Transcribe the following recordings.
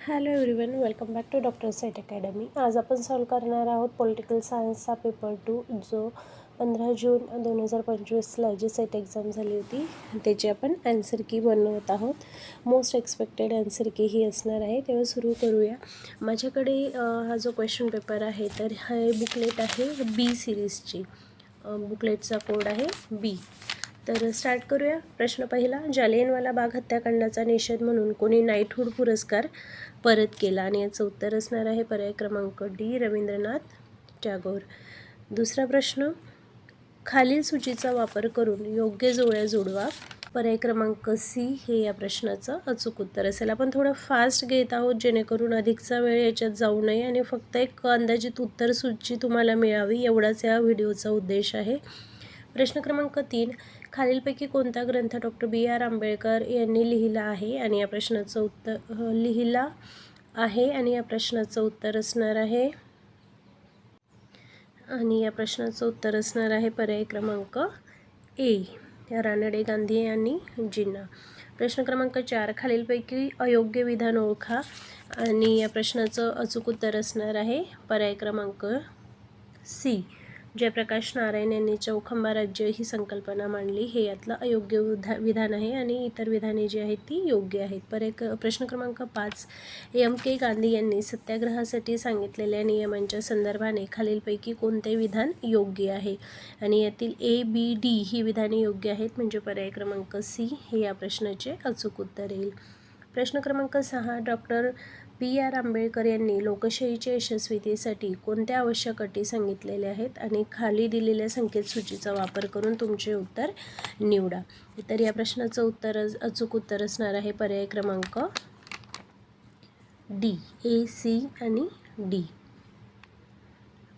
Hello everyone welcome back to doctor set academy आज आपण solve करणार आहोत पॉलिटिकल सायन्सचा पेपर टू जो पंधरा जून दोन हजार पंचवीसला जी सेट एक्झाम झाली होती त्याची आपण ॲन्सर की बनवत आहोत. मोस्ट एक्सपेक्टेड ॲन्सर की ही असणार आहे तेव्हा सुरू करूया. माझ्याकडे हा जो क्वेश्चन पेपर आहे तर हा बुकलेट आहे बी सिरीजची बुकलेटचा कोड आहे बी तर स्टार्ट करूया. प्रश्न पहिला जालियनवाला बाग हत्याकांडाचा निषेध म्हणून कोणी नाईटहूड पुरस्कार परत केला? आणि याचं उत्तर असणार आहे पर्याय क्रमांक डी रवींद्रनाथ टागोर. दुसरा प्रश्न खालील सूचीचा वापर करून योग्य जोड्या जोडवा. पर्याय क्रमांक सी हे या प्रश्नाचं अचूक उत्तर असेल. आपण थोडं फास्ट घेत आहोत जेणेकरून अधिकचा वेळ याच्यात जाऊ नये आणि फक्त एक अंदाजित उत्तर सूची तुम्हाला मिळावी एवढाच या व्हिडिओचा उद्देश आहे. प्रश्न क्रमांक तीन खालीलपैकी कोणता ग्रंथ डॉक्टर बी आर आंबेडकर यांनी लिहिला आहे? आणि या प्रश्नाचं उत्तर लिहिला आहे आणि या प्रश्नाचं उत्तर असणार आहे. आणि या प्रश्नाचं उत्तर असणार आहे पर्याय क्रमांक ए रानडे गांधी यांनी जिन्ना प्रश्न क्रमांक चार खालीलपैकी अयोग्य विधान ओळखा. आणि या प्रश्नाचं अचूक उत्तर असणार आहे पर्याय क्रमांक सी जयप्रकाश नारायण यांनी चौखंबा राज्य ही संकल्पना मांडली. हे यातलं अयोग्य विधा विधान आहे आणि इतर विधाने जी आहेत ती योग्य आहेत. पर एक प्रश्न क्रमांक पाच एम के गांधी यांनी सत्याग्रहासाठी सांगितलेल्या नियमांच्या संदर्भाने खालीलपैकी कोणते विधान योग्य आहे? आणि यातील ए बी डी ही विधाने योग्य आहेत म्हणजे पर्याय क्रमांक सी हे या प्रश्नाचे अचूक उत्तर येईल. प्रश्न क्रमांक सहा डॉक्टर पी आर आंबेडकर यांनी लोकशाहीच्या यशस्वीतेसाठी कोणत्या आवश्यक अटी सांगितलेल्या आहेत आणि खाली दिलेल्या संकेत सूचीचा वापर करून तुमचे उत्तर निवडा. तर या प्रश्नाचं उत्तर अचूक उत्तर असणार आहे पर्याय क्रमांक डी ए सी आणि डी.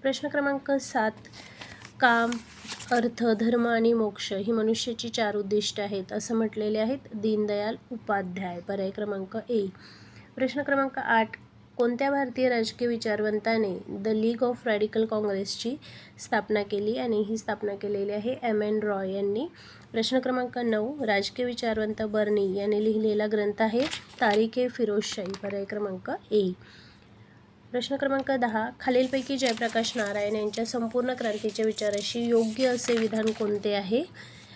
प्रश्न क्रमांक सात काम अर्थ धर्म आणि मोक्ष ही मनुष्याची चार उद्दिष्ट आहेत असं म्हटलेले आहेत दीनदयाल उपाध्याय. पर्याय क्रमांक ए प्रश्न क्रमांक आठ. कोणत्या भारतीय राजकीय विचारवंताने द लीग ऑफ रॅडिकल काँग्रेसची स्थापना केली आणि ही स्थापना केलेली आहे एम एन रॉय यांनी? प्रश्न क्रमांक नऊ. राजकीय विचारवंत बर्नी यांनी लिहिलेला ग्रंथ आहे तारिके फिरोजशाही पर्याय क्रमांक ए. प्रश्न क्रमांक दहा. खालीलपैकी जयप्रकाश नारायण यांच्या संपूर्ण क्रांतीच्या विचाराशी योग्य असे विधान कोणते आहे?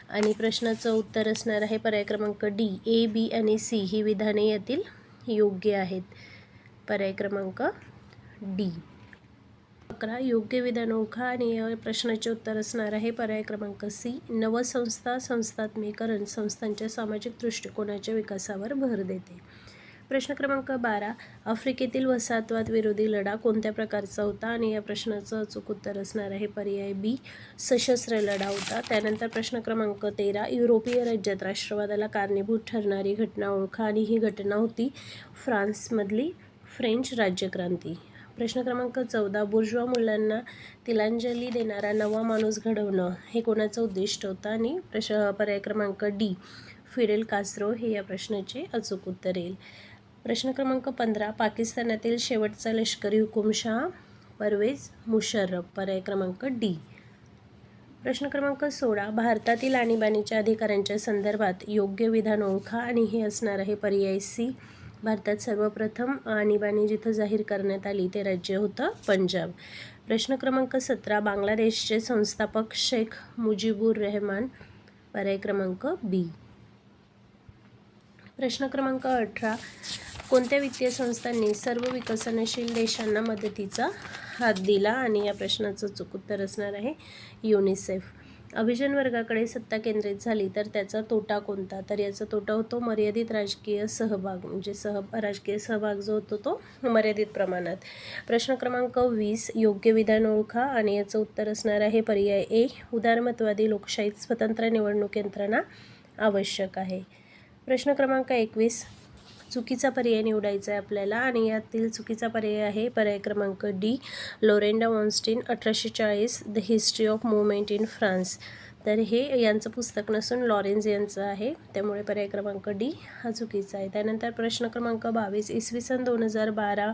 आणि प्रश्नाचं उत्तर असणार आहे पर्याय क्रमांक डी. ए बी आणि सी ही विधाने यातील. योग्य आहेत. पर्याय क्रमांक डी. अकरा योग्य विधान ओळखा आणि या प्रश्नाचे उत्तर असणार आहे. पर्याय क्रमांक सी. नवसंस्था संस्थात्मीकरण संस्थांच्या सामाजिक दृष्टिकोनाच्या विकासावर भर देते. प्रश्न क्रमांक बारा आफ्रिकेतील वसाहतवाद विरोधी लढा कोणत्या प्रकारचा होता? आणि या प्रश्नाचं अचूक उत्तर असणार आहे पर्याय बी सशस्त्र लढा होता. त्यानंतर प्रश्न क्रमांक तेरा युरोपीय राज्यात राष्ट्रवादाला कारणीभूत ठरणारी घटना ओळखा. आणि ही घटना होती फ्रान्समधली फ्रेंच राज्यक्रांती. प्रश्न क्रमांक चौदा बुर्जवा मुलांना तिलांजली देणारा नवा माणूस घडवणं हे कोणाचं उद्दिष्ट होतं? आणि प्रश पर्याय क्रमांक डी फिडेल कास्रो हे या प्रश्नाचे अचूक उत्तर येईल. प्रश्न क्रमांक पंधरा पाकिस्तानातील शेवटचा लष्करी हुकुमशहा परवेज मुशर्रफ पर्याय क्रमांक डी. प्रश्न क्रमांक सोळा भारतातील आणीबाणीच्या अधिकाऱ्यांच्या संदर्भात योग्य विधान ओळखा आणि हे असणार आहे पर्याय सी. भारतात सर्वप्रथम आणीबाणी जिथं जाहीर करण्यात आली ते राज्य होतं पंजाब. प्रश्न क्रमांक सतरा बांगलादेशचे संस्थापक शेख मुजीबुर रहमान पर्याय क्रमांक बी. प्रश्न क्रमांक अठरा कोणत्या वित्तीय संस्थांनी सर्व विकसनशील देशांना मदतीचा हात दिला? आणि या प्रश्नाचं चूक उत्तर असणार आहे युनिसेफ. अभिजन वर्गाकडे सत्ता केंद्रित झाली तर त्याचा तोटा कोणता? तर याचा तोटा होतो मर्यादित राजकीय सहभाग म्हणजे सह राजकीय सहभाग जो होतो तो मर्यादित प्रमाणात. प्रश्न क्रमांक वीस योग्य विधान ओळखा. आणि याचं उत्तर असणार आहे पर्याय ए उदारमतवादी लोकशाहीत स्वतंत्र निवडणूक यंत्रणा आवश्यक आहे. प्रश्न क्रमांक एकवीस चुकीचा पर्याय निवडायचा आहे आपल्याला आणि यातील चुकीचा पर्याय आहे पर्याय क्रमांक डी लोरेंडा वॉन्स्टीन अठराशे चाळीस the history of movement in France. तर हे यांचं पुस्तक नसून लॉरेन्स यांचं आहे त्यामुळे पर्याय क्रमांक डी हा चुकीचा आहे. त्यानंतर प्रश्न क्रमांक बावीस इसवी सन दोन हजार बारा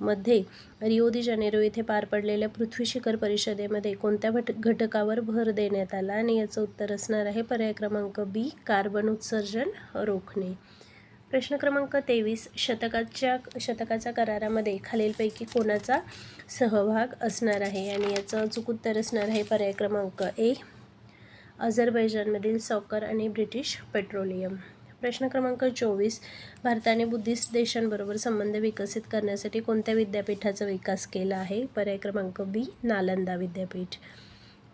मध्ये रिओ दि जानेरो येथे पार पडलेल्या पृथ्वी शिखर परिषदेमध्ये कोणत्या घट घटकावर भर देण्यात आला? आणि याचं उत्तर असणार आहे पर्याय क्रमांक बी कार्बन उत्सर्जन रोखणे. प्रश्न क्रमांक तेवीस शतकाच्या शतकाच्या करारामध्ये खालीलपैकी कोणाचा सहभाग असणार आहे? आणि याचं अचूक उत्तर असणार आहे पर्याय क्रमांक ए अझरबैजानमधील सॉकर आणि ब्रिटिश पेट्रोलियम. प्रश्न क्रमांक चोवीस भारताने बुद्धिस्ट देशांबरोबर संबंध विकसित करण्यासाठी कोणत्या विद्यापीठाचा विकास केला आहे? पर्याय क्रमांक बी नालंदा विद्यापीठ.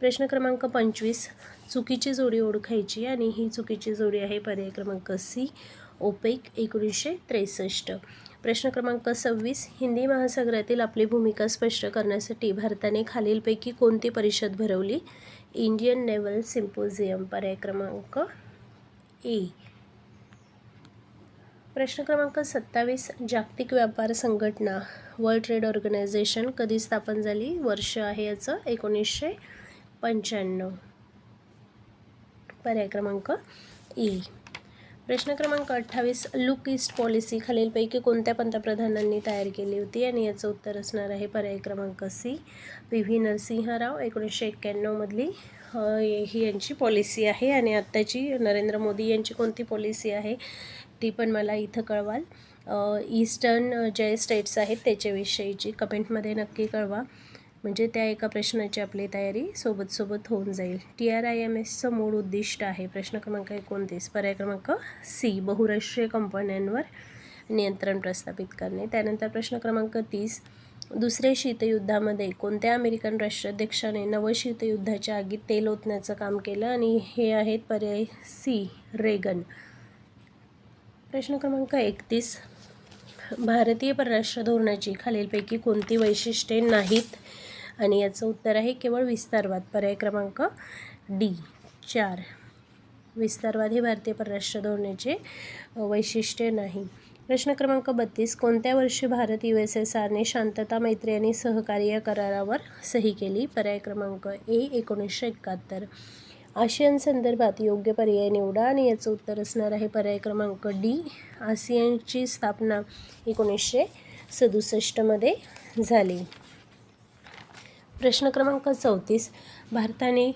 प्रश्न क्रमांक पंचवीस चुकीची जोडी ओळखायची आणि ही चुकीची जोडी आहे? पर्याय क्रमांक सी ओपेक एकोणीसशे त्रेसष्ट. प्रश्न क्रमांक सव्वीस हिंदी महासागरातील आपली भूमिका स्पष्ट करण्यासाठी भारताने खालीलपैकी कोणती परिषद भरवली? इंडियन नेव्हल सिम्पोजियम पर्याय क्रमांक ए. प्रश्न क्रमांक सत्तावीस जागतिक व्यापार संघटना वर्ल्ड ट्रेड ऑर्गनायझेशन कधी स्थापन झाली? वर्ष आहे याचं एकोणीसशे पंच्याण्णव. पर्याय क्रमांक ई प्रश्न क्रमांक अठ्ठावीस लुक ईस्ट पॉलिसी खालीलपैकी कोणत्या पंतप्रधानांनी तयार केली होती? आणि याचं उत्तर असणार आहे पर्याय क्रमांक सी पी व्ही नरसिंहराव. एकोणीसशे एक्क्याण्णवमधली ही यांची पॉलिसी आहे. आणि आत्ताची नरेंद्र मोदी यांची कोणती पॉलिसी आहे ती पण मला इथं कळवाल. ईस्टर्न जे स्टेट्स आहेत त्याच्याविषयीची कमेंटमध्ये नक्की कळवा. म्हणजे त्या एका प्रश्नाची आपली तयारी सोबत सोबत होऊन जाईल. टी आर आय एम एसचं मूळ उद्दिष्ट आहे प्रश्न क्रमांक एकोणतीस पर्याय क्रमांक सी बहुराष्ट्रीय कंपन्यांवर नियंत्रण प्रस्थापित करणे. त्यानंतर प्रश्न क्रमांक तीस दुसरे शीतयुद्धामध्ये कोणत्या अमेरिकन राष्ट्राध्यक्षाने नवशीतयुद्धाच्या आगीत तेल ओतण्याचं काम केलं? आणि हे आहेत पर्याय सी रेगन. प्रश्न क्रमांक एकतीस भारतीय परराष्ट्र धोरणाची खालीलपैकी कोणती वैशिष्ट्ये नाहीत? आणि याचं उत्तर आहे केवळ विस्तारवाद. पर्याय क्रमांक डी. चार. विस्तारवाद हे भारतीय परराष्ट्र धोरणाचे वैशिष्ट्य नाही. प्रश्न क्रमांक बत्तीस. कोणत्या वर्षी भारत यू एस एस आरने शांतता मैत्री आणि सहकार्य करारावर सही केली? पर्याय क्रमांक ए एकोणीसशे एकाहत्तर. आशियन संदर्भात योग्य पर्याय निवडा आणि याचं उत्तर असणार आहे पर्याय क्रमांक डी. आसियनची स्थापना एकोणीसशे सदुसष्टमध्ये झाली. प्रश्न क्रमांक चौतीस भारताने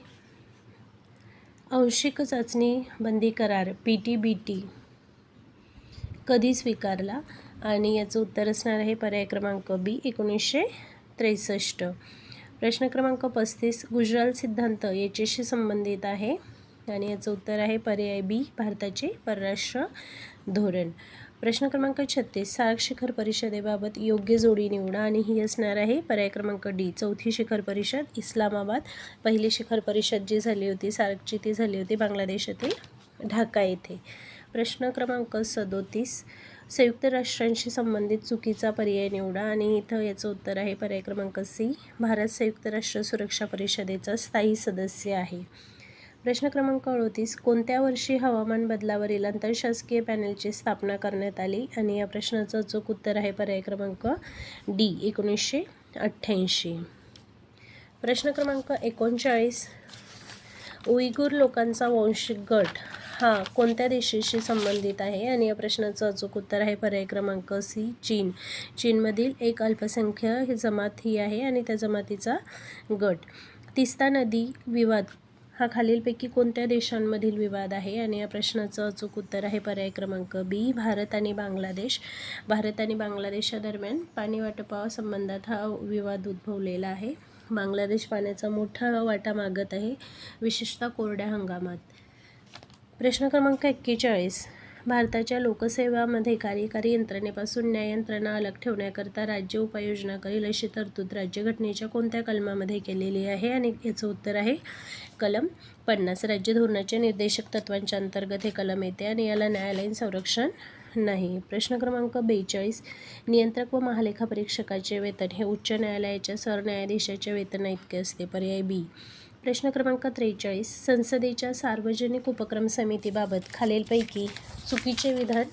आंशिक चाचणी बंदी करार पी टी बी टी कधी स्वीकारला? आणि याचं उत्तर असणार आहे पर्याय क्रमांक बी एकोणीसशे त्रेसष्ट. प्रश्न क्रमांक पस्तीस गुजराल सिद्धांत याच्याशी संबंधित आहे. आणि याचं उत्तर आहे पर्याय बी भारताचे परराष्ट्र धोरण. प्रश्न क्रमांक छत्तीस सार्क शिखर परिषदेबाबत योग्य जोडी निवडा आणि ही असणार आहे. पर्याय क्रमांक डी चौथी शिखर परिषद इस्लामाबाद. पहिली शिखर परिषद जी झाली होती सार्कची ती झाली होती बांगलादेशातील ढाका येथे. प्रश्न क्रमांक सदोतीस संयुक्त राष्ट्रांशी संबंधित चुकीचा पर्याय निवडा आणि इथं याचं उत्तर आहे. पर्याय क्रमांक सी भारत संयुक्त राष्ट्र सुरक्षा परिषदेचा स्थायी सदस्य आहे. प्रश्न क्रमांक अडतीस कोणत्या वर्षी हवामान बदलावरील आंतरशासकीय पॅनलची स्थापना करण्यात आली? आणि या प्रश्नाचं अचूक उत्तर आहे पर्याय क्रमांक डी एकोणीसशे अठ्ठ्याऐंशी. प्रश्न क्रमांक एकोणचाळीस उईगूर लोकांचा वांशिक गट हा कोणत्या देशाशी संबंधित आहे? आणि या प्रश्नाचं अचूक उत्तर आहे पर्याय क्रमांक सी चीन. चीनमधील एक अल्पसंख्य जमात ही आहे आणि त्या जमातीचा गट. तिस्ता नदी विवाद हा खालीलपैकी कोणत्या देशांमधील विवाद आहे? आणि या प्रश्नाचं अचूक उत्तर आहे पर्याय क्रमांक बी भारत आणि बांगलादेश. भारत आणि बांगलादेशादरम्यान पाणी वाटपासंबंधात हा विवाद उद्भवलेला आहे. बांगलादेश पाण्याचा मोठा वाटा मागत आहे विशेषतः कोरड्या हंगामात. प्रश्न क्रमांक एक्केचाळीस. भारताच्या लोकसेवामध्ये कार्यकारी यंत्रणेपासून न्याय यंत्रणा अलग ठेवण्याकरता राज्य उपाययोजना करेल अशी तरतूद राज्यघटनेच्या कोणत्या कलमामध्ये केलेली आहे? आणि याचं उत्तर आहे कलम पन्नास. राज्य धोरणाच्या निर्देशक तत्वांच्या अंतर्गत हे कलम येते आणि याला न्यायालयीन संरक्षण नाही. प्रश्न क्रमांक बेचाळीस. नियंत्रक व महालेखा परीक्षकाचे वेतन हे उच्च न्यायालयाच्या सरन्यायाधीशाच्या वेतना इतके असते. पर्याय बी. प्रश्न क्रमांक त्रेचाळीस संसदेच्या सार्वजनिक उपक्रम समितीबाबत खालीलपैकी चुकीचे विधान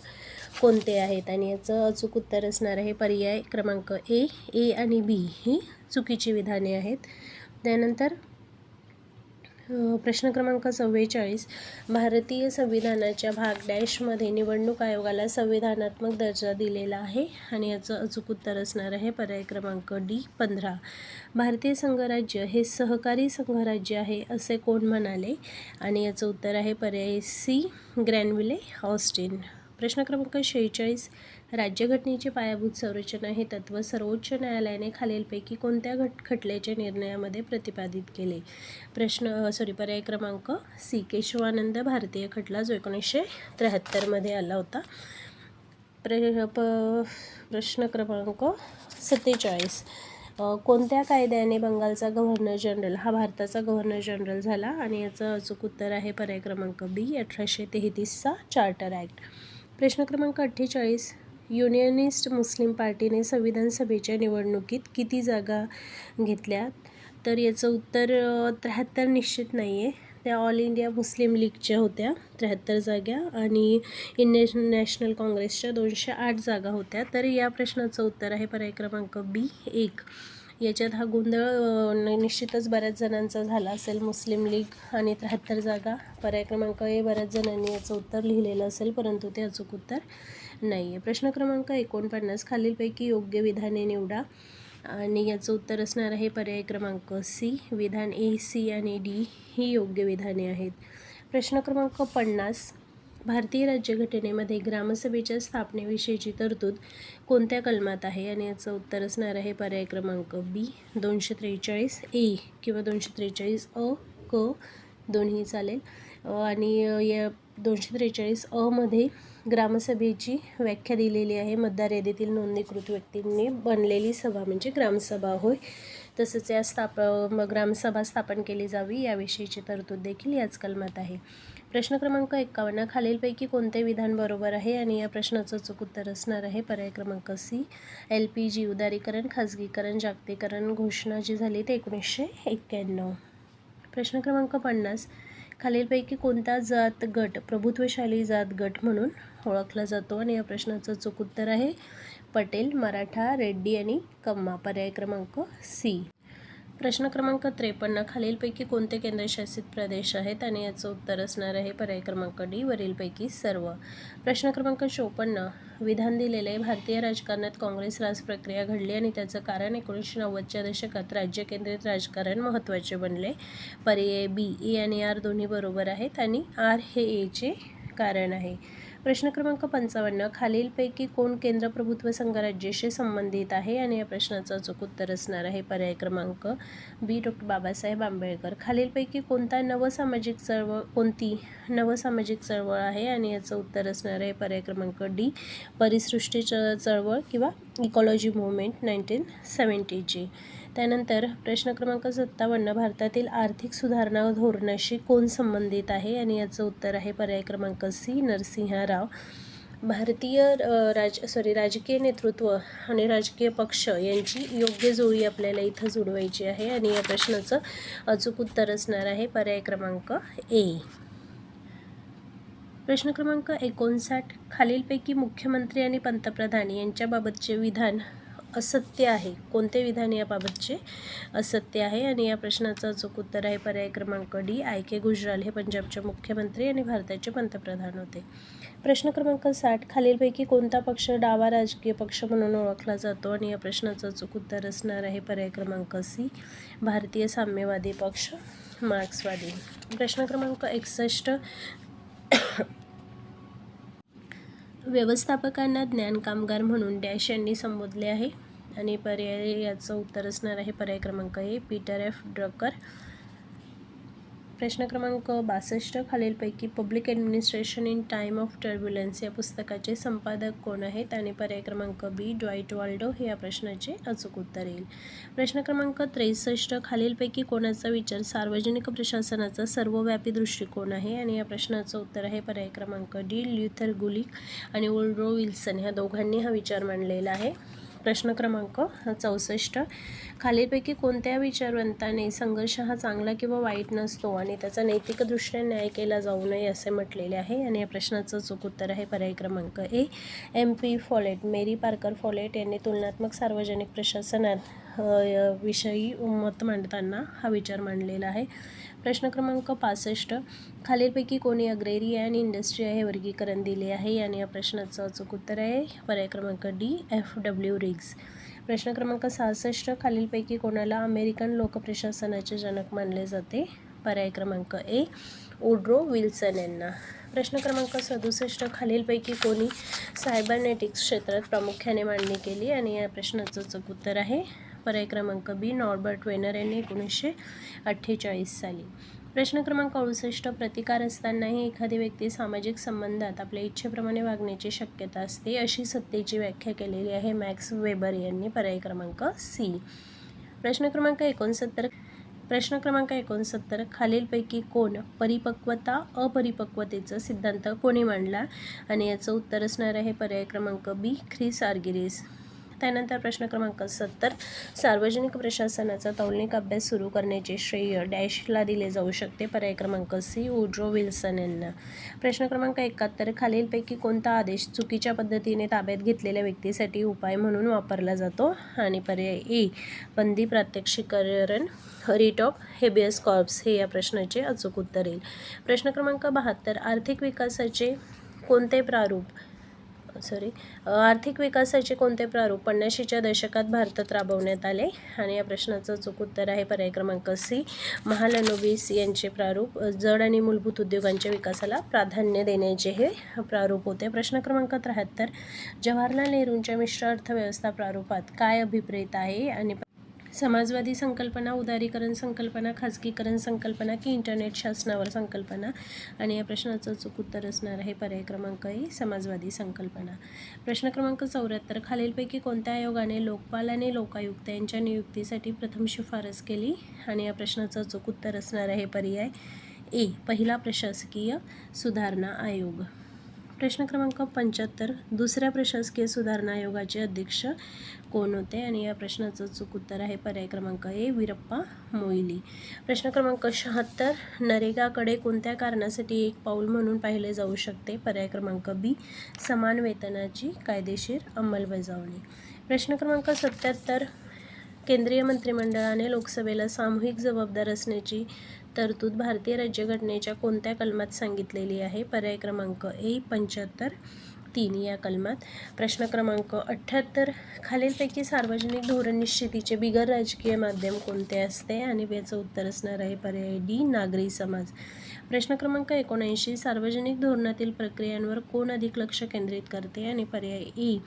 कोणते आहेत? आणि याचं अचूक उत्तर असणार आहे पर्याय क्रमांक ए ए आणि बी ही चुकीची विधाने आहेत. त्यानंतर प्रश्न क्रमांक चव्वेचाळीस भारतीय संविधानाच्या भाग डॅशमध्ये निवडणूक आयोगाला संविधानात्मक दर्जा दिलेला आहे आणि याचं अचूक उत्तर असणार आहे पर्याय क्रमांक डी पंधरा. भारतीय संघराज्य हे सहकारी संघराज्य आहे असे कोण म्हणाले? आणि याचं उत्तर आहे पर्याय सी ग्रॅनविले ऑस्टिन. प्रश्न क्रमांक शेहेचाळीस राज्यघटनेची पायाभूत संरचना हे तत्त्व सर्वोच्च न्यायालयाने खालीलपैकी कोणत्या घट खटल्याच्या निर्णयामध्ये प्रतिपादित केले? प्रश्न सॉरी पर्याय क्रमांक सी केशवानंद भारतीय खटला जो एकोणीसशे त्र्याहत्तरमध्ये आला होता. प्र प प्रश्न क्रमांक सत्तेचाळीस. कोणत्या कायद्याने बंगालचा गव्हर्नर जनरल हा भारताचा गव्हर्नर जनरल झाला? आणि याचं अचूक उत्तर आहे पर्याय क्रमांक बी अठराशे तेहतीसचा चार्टर ॲक्ट प्रश्न क्रमांक अठ्ठेचाळीस. युनियनिस्ट मुस्लिम पार्टीने संविधान सभेच्या निवडणुकीत किती जागा घेतल्या? तर याचं उत्तर त्र्याहत्तर निश्चित नाही आहे त्या ऑल इंडिया मुस्लिम लीगच्या होत्या त्र्याहत्तर जागा आणि इंडियन नॅशनल काँग्रेसच्या दोनशे आठ जागा होत्या. तर या प्रश्नाचं उत्तर आहे पर्याय क्रमांक बी एक. याच्यात हा गोंधळ निश्चितच बऱ्याच जणांचा झाला असेल मुस्लिम लीग आणि त्र्याहत्तर जागा. पर्याय क्रमांक ए बऱ्याच जणांनी याचं उत्तर लिहिलेलं असेल परंतु ते अचूक उत्तर नाही आहे प्रश्न क्रमांक एकोणपन्नास खालीलपैकी योग्य विधाने निवडा. आणि याचं उत्तर असणार आहे पर्याय क्रमांक सी. विधान ए सी आणि डी ही योग्य विधाने आहेत. प्रश्न क्रमांक पन्नास. भारतीय राज्यघटनेमध्ये ग्रामसभेच्या स्थापनेविषयीची तरतूद कोणत्या कलमात आहे? आणि याचं उत्तर असणार आहे पर्याय क्रमांक बी. दोनशे त्रेचाळीस ए किंवा दोनशे त्रेचाळीस अ क दोन्ही चालेल. आणि या दोनशे त्रेचाळीस अमध्ये ग्रामसभेची व्याख्या दिलेली आहे. मतदार यादीतील नोंदणीकृत व्यक्तींनी बनलेली सभा म्हणजे ग्रामसभा होय. तसंच या स्थाप ग्रामसभा स्थापन केली जावी याविषयीची तरतूद देखील याच कलमात आहे. प्रश्न क्रमांक एक्कावन्न खालीलपैकी कोणते विधान बरोबर आहे? आणि या प्रश्नाचं चूक उत्तर असणार आहे. पर्याय क्रमांक सी एल पी जी उदारीकरण खाजगीकरण जागतिकरण घोषणा जी झाली ते एकोणीसशे एक्क्याण्णव. प्रश्न क्रमांक पन्नास खालीलपैकी कोणता जात गट प्रभुत्वशाली जात गट म्हणून ओळखला जातो? आणि या प्रश्नाचं चूक उत्तर आहे पटेल मराठा रेड्डी आणि कम्मा. पर्याय क्रमांक सी. प्रश्न क्रमांक त्रेपन्न खालीलपैकी कोणते केंद्रशासित प्रदेश आहेत आणि याचं उत्तर असणार आहे पर्याय क्रमांक डी वरीलपैकी सर्व. प्रश्न क्रमांक चोपन्न विधान दिलेले भारतीय राजकारणात काँग्रेस राज प्रक्रिया घडली आणि त्याचं कारण एकोणीसशे नव्वदच्या दशकात राज्य केंद्रित राजकारण महत्त्वाचे बनले. पर्याय बी ए आणि आर दोन्ही बरोबर आहेत आणि आर हे एचे कारण आहे. प्रश्न क्रमांक पंचावन्न खालीलपैकी कोण केंद्रप्रभुत्व संघराज्याशी संबंधित आहे? आणि या प्रश्नाचं अचूक उत्तर असणार आहे पर्याय क्रमांक बी डॉक्टर बाबासाहेब आंबेडकर. खालीलपैकी कोणता नवसामाजिक चळवळ कोणती नवसामाजिक चळवळ आहे? आणि याचं उत्तर असणार आहे पर्याय क्रमांक डी परिसृष्टी चळवळ किंवा इकॉलॉजी मुवमेंट नाईन्टीन सेवन्टीची त्यानंतर प्रश्न क्रमांक सत्तावन्न भारतातील आर्थिक सुधारणा धोरणाशी कोण संबंधित आहे? आणि याचं उत्तर आहे पर्याय क्रमांक सी नरसिंह राव भारतीय राज सॉरी राजकीय नेतृत्व आणि राजकीय पक्ष यांची योग्य जोडी आपल्याला इथं जुळवायची आहे. आणि या प्रश्नाचं अचूक उत्तर असणार आहे पर्याय क्रमांक ए. प्रश्न क्रमांक एकोणसाठ खालीलपैकी मुख्यमंत्री आणि पंतप्रधान यांच्याबाबतचे विधान असत्य आहे. कोणते विधान याबाबतचे असत्य आहे? आणि या प्रश्नाचं अचूक उत्तर आहे पर्याय क्रमांक डी. आय. के. गुजराल हे पंजाबचे मुख्यमंत्री आणि भारताचे पंतप्रधान होते. प्रश्न क्रमांक साठ. खालीलपैकी कोणता पक्ष डावा राजकीय पक्ष म्हणून ओळखला जातो? आणि या प्रश्नाचं अचूक उत्तर असणार आहे पर्याय क्रमांक सी. भारतीय साम्यवादी पक्ष मार्क्सवादी. प्रश्न क्रमांक एकसष्ट. व्यवस्थापकांना ज्ञान कामगार म्हणून डॅश यांनी संबोधले आहे. आणि पर्याय याचं उत्तर असणार आहे. पर्याय क्रमांक ए पीटर एफ. ड्रकर. प्रश्न क्रमांक बासष्ट खालीलपैकी public administration in time of turbulence या पुस्तकाचे संपादक कोण आहेत आणि पर्याय क्रमांक बी ड्वाईट वाल्डो हे या प्रश्नाचे अचूक उत्तर येईल. प्रश्न क्रमांक त्रेसष्ट खालीलपैकी कोणाचा विचार सार्वजनिक प्रशासनाचा सर्वव्यापी दृष्टिकोन आहे? आणि या प्रश्नाचं उत्तर आहे पर्याय क्रमांक डी ल्युथर गुलिक आणि वोल्ड्रो विल्सन ह्या दोघांनी हा विचार मांडलेला आहे. प्रश्न क्रमांक चौसष्ट. खालीलपैकी कोणत्या विचारवंताने संघर्ष हा चांगला किंवा वाईट नसतो आणि त्याचा नैतिकदृष्ट्या न्याय केला जाऊ नये असे म्हटलेले आहे? आणि या प्रश्नाचं चूक उत्तर आहे पर्याय क्रमांक A. M. P. Follett. Mary Parker Follett यांनी तुलनात्मक सार्वजनिक प्रशासनात विषयी मत मांडताना हा विचार मांडलेला आहे. प्रश्न क्रमांक पासष्ट. खालीलपैकी कोणी अग्रेरी आणि इंडस्ट्री हे वर्गीकरण दिले आहे. आणि या प्रश्नाचं अचूक उत्तर आहे पर्याय क्रमांक डी एफ डब्ल्यू रिग्स. प्रश्न क्रमांक सहासष्ट खालीलपैकी कोणाला अमेरिकन लोकप्रशासनाचे जनक मानले जाते? पर्याय क्रमांक ए ओड्रो विल्सन यांना. प्रश्न क्रमांक सदुसष्ट खालीलपैकी कोणी सायबरनेटिक्स क्षेत्रात प्रामुख्याने मांडणी केली? आणि या प्रश्नाचं चूक उत्तर आहे पर्याय क्रमांक बी नॉर्बर्ट वेनर यांनी एकोणीसशे अठ्ठेचाळीस साली. प्रश्न क्रमांक अडुसष्ट प्रतिकार असतानाही एखादी व्यक्ती सामाजिक संबंधात आपल्या इच्छेप्रमाणे वागण्याची शक्यता असते अशी सत्तेची व्याख्या केलेली आहे मॅक्स वेबर यांनी पर्याय क्रमांक सी. प्रश्न क्रमांक एकोणसत्तर प्रश्न क्रमांक एकोणसत्तर खालीलपैकी कोण परिपक्वता अपरिपक्वतेचा सिद्धांत कोणी मांडला? आणि याचं उत्तर असणार आहे पर्याय क्रमांक बी ख्रिस आर्गिरीस. त्यानंतर प्रश्न क्रमांक सत्तर. सार्वजनिक प्रशासनाचा तौलनिक अभ्यास सुरू करण्याचे श्रेय डॅशला दिले जाऊ शकते. पर्याय क्रमांक सी उड्रो विल्सन यांना. प्रश्न क्रमांक एकाहत्तर. खालीलपैकी कोणता आदेश चुकीच्या पद्धतीने ताब्यात घेतलेल्या व्यक्तीसाठी उपाय म्हणून वापरला जातो? आणि पर्याय ए बंदी प्रात्यक्षिकरण रिट ऑफ हेबियस कॉर्प्स हे या प्रश्नाचे अचूक उत्तर येईल. प्रश्न क्रमांक बहात्तर. आर्थिक विकासाचे कोणते प्रारूप सॉरी आर्थिक विकासाचे कोणते प्रारूप पन्नाशीच्या दशकात भारतात राबवण्यात आले? आणि या प्रश्नाचं चूक उत्तर आहे पर्याय क्रमांक सी. महालनोबिस यांचे प्रारूप जड आणि मूलभूत उद्योगांच्या विकासाला प्राधान्य देण्याचे हे प्रारूप होते. प्रश्न क्रमांक त्र्याहत्तर. जवाहरलाल नेहरूंच्या मिश्र अर्थव्यवस्था प्रारूपात काय अभिप्रेत आहे? आणि समाजवादी संकल्पना उदारीकरण संकल्पना खाजगीकरण संकल्पना की इंटरनेट शासनावर संकल्पना? आणि या प्रश्नाचं चूक उत्तर असणार आहे पर्याय क्रमांक ए समाजवादी संकल्पना. प्रश्न क्रमांक चौऱ्याहत्तर खालीलपैकी कोणत्या आयोगाने लोकपाल आणि लोकायुक्त यांच्या नियुक्तीसाठी प्रथम शिफारस केली? आणि या प्रश्नाचं चूक उत्तर असणार आहे पर्याय ए पहिला प्रशासकीय सुधारणा आयोग. प्रश्न क्रमांक पंच्याहत्तर दुसऱ्या प्रशासकीय सुधारणा आयोगाचे अध्यक्ष कोण होते? आणि या प्रश्नाचं चूक उत्तर आहे पर्याय क्रमांक ए वीरप्पा मोईली प्रश्न क्रमांक शहात्तर नरेगाकडे कोणत्या कारणासाठी एक पाऊल म्हणून पाहिले जाऊ शकते? पर्याय क्रमांक बी समान वेतनाची कायदेशीर अंमलबजावणी. प्रश्न क्रमांक सत्याहत्तर केंद्रीय मंत्रिमंडळाने लोकसभेला सामूहिक जबाबदार असण्याची तरतूद भारतीय राज्यघटनेच्या कोणत्या कलमात सांगितलेली आहे? पर्याय क्रमांक ए पंच्याहत्तर. तीन या कलमात. प्रश्न क्रमांक अठ्ठ्याहत्तर. खालीलपैकी सार्वजनिक धोरण निश्चितीचे बिगर राजकीय माध्यम कोणते असते आणि याचं उत्तर असणार आहे पर्याय डी नागरी समाज. प्रश्न क्रमांक एकोणऐंशी. सार्वजनिक धोरणातील प्रक्रियांवर कोण अधिक लक्ष केंद्रित करते? आणि पर्याय ई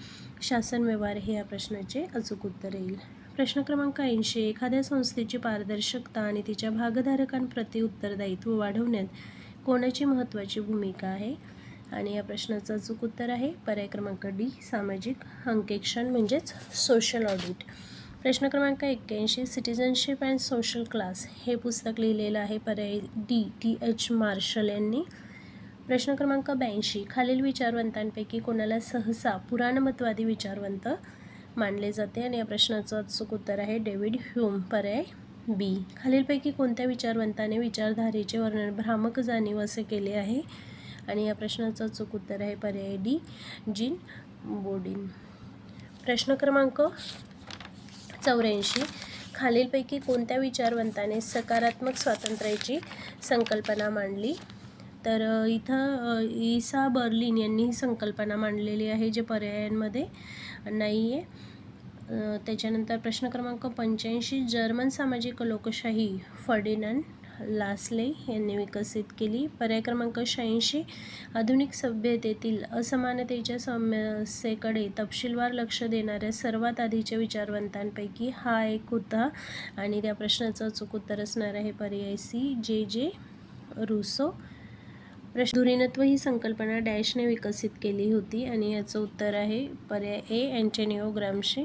शासन व्यवहार हे या प्रश्नाचे अचूक उत्तर येईल. प्रश्न क्रमांक ऐंशी एखाद्या संस्थेची पारदर्शकता आणि तिच्या भागधारकांप्रती उत्तरदायित्व वाढवण्यात कोणाची महत्त्वाची भूमिका आहे? आणि या प्रश्नाचं अचूक उत्तर आहे पर्याय क्रमांक डी सामाजिक अंकेक्षण म्हणजेच सोशल ऑडिट प्रश्न क्रमांक एक्क्याऐंशी सिटिझनशिप अँड सोशल क्लास हे पुस्तक लिहिलेलं आहे पर्याय डी टी एच मार्शल यांनी. प्रश्न क्रमांक ब्याऐंशी खालील विचारवंतांपैकी कोणाला सहसा पुराणमतवादी विचारवंत मानले जाते आणि या प्रश्नाचं अचूक उत्तर आहे. डेव्हिड ह्यूम पर्याय बी. खालीलपैकी कोणत्या विचारवंताने विचारधारेचे वर्णन भ्रामक जाणीव असे केले आहे? आणि या प्रश्नाचं अचूक उत्तर आहे पर्याय डी जिन बोडिन प्रश्न क्रमांक चौऱ्याऐंशी. खालीलपैकी कोणत्या विचारवंताने सकारात्मक स्वातंत्र्याची संकल्पना मांडली? तर इथं ईसा इसा बर्लिन यांनी ही संकल्पना मांडलेली आहे जे पर्यायांमध्ये नाही आहे त्याच्यानंतर प्रश्न क्रमांक पंच्याऐंशी जर्मन सामाजिक लोकशाही फर्डिनंड लासले यांनी विकसित केली. पर्याय क्रमांक शहाऐंशी आधुनिक सभ्यतेतील असमानतेच्या समस्येकडे तपशीलवार लक्ष देणाऱ्या सर्वात आधीच्या विचारवंतांपैकी हा एक होता. आणि त्या प्रश्नाचं अचूक उत्तर असणार आहे पर्याय सी जे जे रुसो प्रश्न धुरीणत्व ही संकल्पना डॅशने विकसित केली होती आणि याचं उत्तर आहे पर्याय ए अँटोनिओ ग्रामशी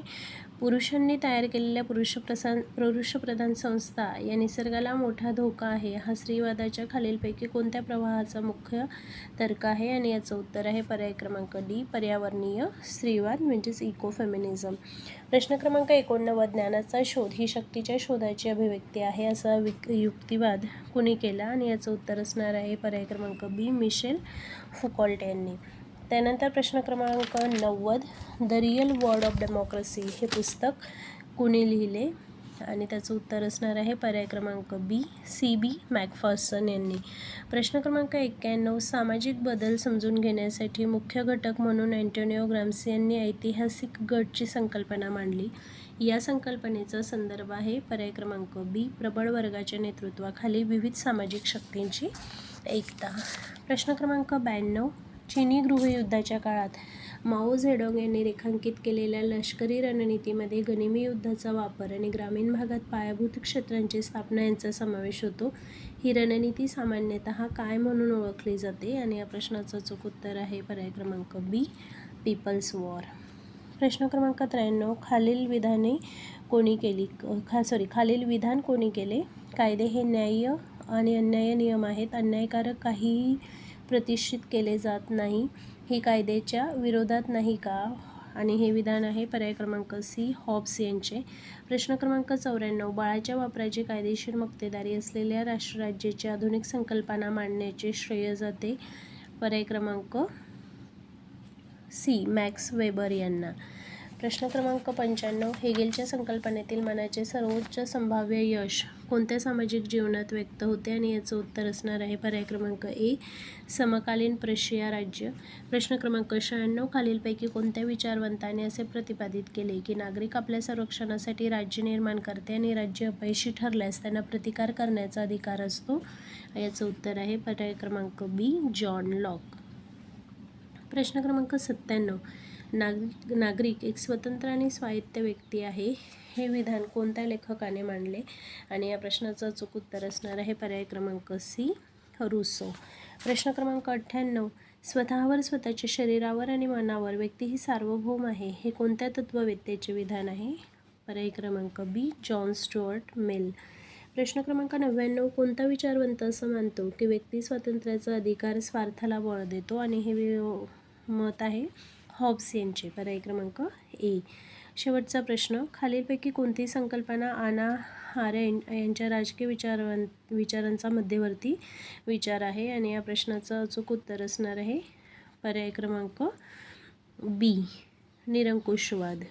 पुरुषांनी तयार केलेल्या पुरुषप्रसान पुरुषप्रधान संस्था या निसर्गाला मोठा धोका आहे. हा स्त्रीवादाच्या खालीलपैकी कोणत्या प्रवाहाचा मुख्य तर्क आहे आणि याचं उत्तर आहे पर्याय क्रमांक डी पर्यावरणीय स्त्रीवाद म्हणजेच इको फेमिनिझम प्रश्न क्रमांक एकोणनव्वद ज्ञानाचा शोध. ही शक्तीच्या शोधाची अभिव्यक्ती आहे असा विक युक्तिवाद कुणी केला? आणि याचं उत्तर असणार आहे पर्याय क्रमांक बी मिशेल फुकॉल्ट यांनी. त्यानंतर प्रश्न क्रमांक नव्वद the real word of democracy हे पुस्तक कुणी लिहिले? आणि त्याचं उत्तर असणार आहे पर्याय क्रमांक बी सी बी मॅकफॉर्सन यांनी. प्रश्न क्रमांक एक्क्याण्णव सामाजिक बदल समजून घेण्यासाठी मुख्य घटक म्हणून अँटोनिओ ग्राम्सी यांनी ऐतिहासिक गटची संकल्पना मांडली. या संकल्पनेचा संदर्भ आहे पर्याय क्रमांक बी प्रबळ वर्गाच्या नेतृत्वाखाली विविध सामाजिक शक्तींची एकता. प्रश्न क्रमांक ब्याण्णव चिनी गृहयुद्धाच्या काळात माओ झेडोंग यांनी रेखांकित केलेल्या लष्करी रणनीतीमध्ये गनिमी युद्धाचा वापर आणि ग्रामीण भागात पायाभूत क्षेत्रांची स्थापना यांचा समावेश होतो. ही रणनीती सामान्यतः काय म्हणून ओळखली जाते? आणि या प्रश्नाचं चूक उत्तर आहे पर्याय क्रमांक बी पीपल्स वॉर प्रश्न क्रमांक त्र्याण्णव खालील विधाने कोणी केली? खा सॉरी खालील विधान कोणी केले? कायदे हे न्याय्य आणि अन्याय नियम आहेत. अन्यायकारक काहीही प्रतिष्ठित केले जात नाही. हे कायद्याच्या विरोधात नाही का? आणि हे विधान आहे पर्याय क्रमांक सी हॉब्स यांचे. प्रश्न क्रमांक चौऱ्याण्णव बाळाच्या वापराची कायदेशीर मक्तेदारी असलेल्या राष्ट्रराज्याची आधुनिक संकल्पना मांडण्याचे श्रेय जाते. पर्याय क्रमांक सी मॅक्स वेबर यांना. प्रश्न क्रमांक पंच्याण्णव हेगेलच्या संकल्पनेतील मनाचे सर्वोच्च संभाव्य यश कोणत्या सामाजिक जीवनात व्यक्त होते आणि याचं उत्तर असणार आहे पर्याय क्रमांक ए समकालीन प्रशिया राज्य. प्रश्न क्रमांक शहाण्णव खालीलपैकी कोणत्या विचारवंताने असे प्रतिपादित केले की नागरिक आपल्या संरक्षणासाठी राज्य निर्माण करते आणि राज्य अपयशी ठरल्यास त्यांना प्रतिकार करण्याचा अधिकार असतो? याचं उत्तर आहे पर्याय क्रमांक बी जॉन लॉक. प्रश्न क्रमांक सत्त्याण्णव नागरिक नागरिक एक स्वतंत्र आणि स्वायत्त व्यक्ती आहे. हे विधान कोणत्या लेखकाने मांडले? आणि या प्रश्नाचं अचूक उत्तर असणार आहे पर्याय क्रमांक सी रुसो. प्रश्न क्रमांक अठ्ठ्याण्णव स्वतःवर स्वतःच्या शरीरावर आणि मनावर व्यक्ती ही सार्वभौम आहे हे कोणत्या तत्ववेत्तेचे विधान आहे? पर्याय क्रमांक बी जॉन स्टुअर्ट मिल. प्रश्न क्रमांक नव्याण्णव कोणता विचारवंत असं मानतो की व्यक्ती स्वातंत्र्याचा अधिकार स्वार्थाला बळ देतो? आणि हे मत आहे? हॉब्स यांचे पर्याय क्रमांक ए. शेवटचा प्रश्न खालीलपैकी कोणती संकल्पना आना आर्य यांच्या राजकीय विचारवं विचारांचा मध्यवर्ती विचार आहे आणि या प्रश्नाचं अचूक उत्तर असणार आहे. पर्याय क्रमांक बी. निरंकुशवाद.